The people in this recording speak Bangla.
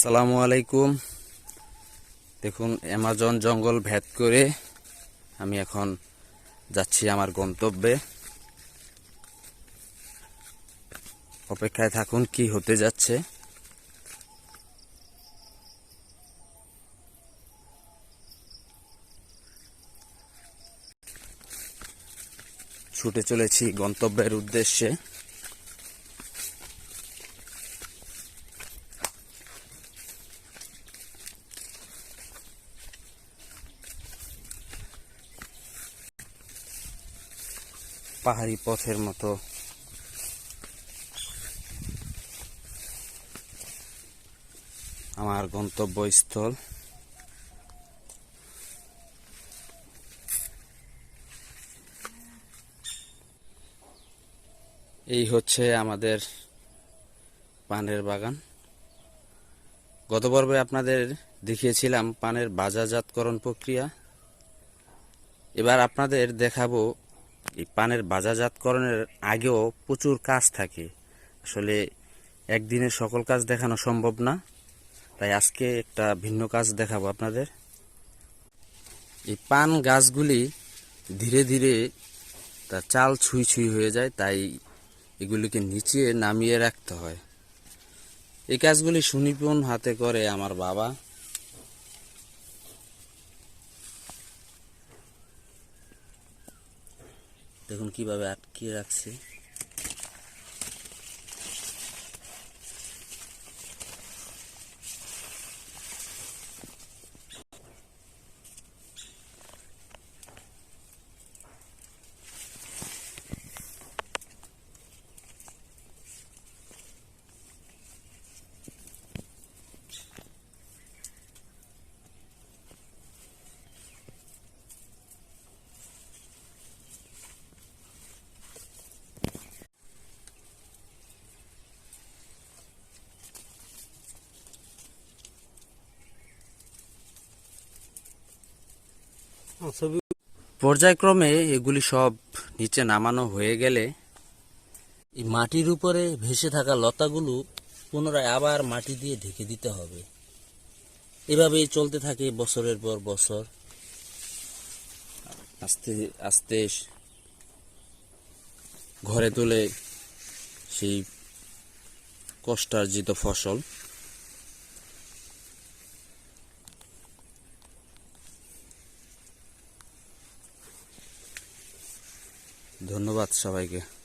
আসসালামু আলাইকুম। দেখুন, অ্যামাজন জঙ্গল ভেদ করে আমি এখন যাচ্ছি আমার গন্তব্যে। অপেক্ষায় থাকুন, কি হতে যাচ্ছে। ছুটে চলেছি গন্তব্যের উদ্দেশ্যে। পাহাড়ি পথের মতো। আমার গন্তব্যস্থল। এই হচ্ছে আমাদের পানের বাগান। গত পর্বে আপনাদের দেখিয়েছিলাম পানের বাজারজাতকরণ প্রক্রিয়া। এবার আপনাদের দেখাবো এই পানের বাজারজাতকরণের আগেও প্রচুর কাজ থাকে। আসলে একদিনে সকল কাজ দেখানো সম্ভব না। তাই আজকে একটা ভিন্ন কাজ দেখাবো আপনাদের। এই পান গাছগুলি ধীরে ধীরে তার চাল ছুঁই ছুঁই হয়ে যায়, তাই এগুলিকে নিচে নামিয়ে রাখতে হয়। এই কাজগুলি সুনিপুণ হাতে করে আমার বাবা দেখুন কীভাবে আটকিয়ে রাখছে। পর্যায়ক্রমে এগুলি সব নিচে নামানো হয়ে গেলে এই মাটির উপরে ভেসে থাকা লতাগুলো পুনরায় আবার মাটি দিয়ে ঢেকে দিতে হবে। এভাবেই চলতে থাকে বছরের পর বছর। আস্তে আস্তে ঘরে তুলে সেই কষ্টার্জিত ফসল। ধন্যবাদ সবাইকে।